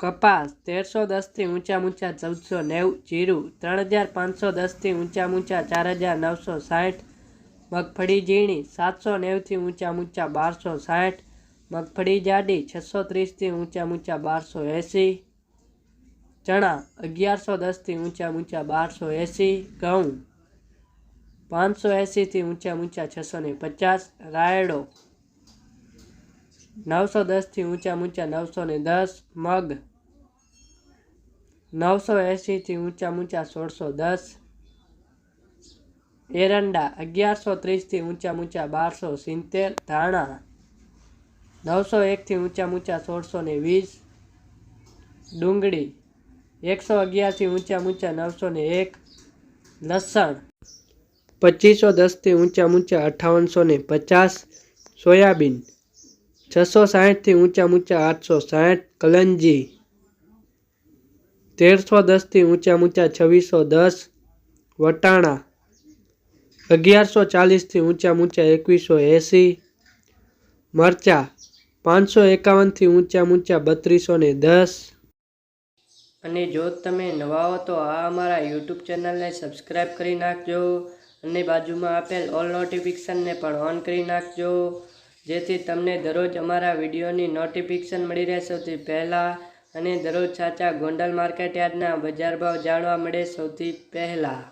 કપાસ તેરસો દસથી ઊંચા ઊંચા ચૌદસો નેવું, જીરું ત્રણ હજાર પાંચસો દસથી ઊંચા ઊંચા ચાર હજાર નવસો સાઠ, મગફળી ઝીણી સાતસો નેવુંથી ઊંચા ઊંચા બારસો સાઠ, મગફળી જાડી છસો ત્રીસથી ઊંચા ઊંચા બારસો એંસી, ચણા અગિયારસો દસથી ઊંચા ઊંચા બારસો એંસી, ઘઉં પાંચસો એંસીથી ઊંચા ઊંચા છસો ને પચાસ, રાયડો નવસો દસથી ઊંચા ઊંચા નવસો ને દસ મગ. નવસો એંશીથી ઊંચા ઊંચા સોળસો દસ. એરંડા અગિયારસો ત્રીસથી ઊંચા ઊંચા બારસો સિત્તેર. ધાણા નવસો એકથી ઊંચા ઊંચા સોળસો ને વીસ. ડુંગળી એકસો અગિયારથી ઊંચા ઊંચા નવસો ને એક. લસણ પચીસો દસથી ઊંચા ઊંચા અઠ્ઠાવનસો ને પચાસ. સોયાબીન છસો સાહીઠથી ઊંચા ઊંચા આઠસો સાહીઠ કલંજી. તેરસો દસથી ઊંચા ઊંચા છવ્વીસો દસ, વટાણા. અગિયારસો ચાલીસથી ઊંચા ઊંચા એકવીસો એંસી, મરચા. પાંચસો એકાવનથી ઊંચા ઊંચા બત્રીસો ને દસ. અને જો તમે નવા હો તો આ અમારા યુટ્યુબ ચેનલને સબસ્ક્રાઈબ કરી નાખજો અને બાજુમાં આપેલ ઓલ નોટિફિકેશનને પણ ઓન કરી નાખજો. જેથી તમને દરરોજ અમારા વિડીયોની નોટિફિકેશન મળી રહે. સૌથી પહેલાં અને દરરોજ સાચા ગોંડલ માર્કેટ યાર્ડના બજાર ભાવ જાણવા મળે સૌથી પહેલાં.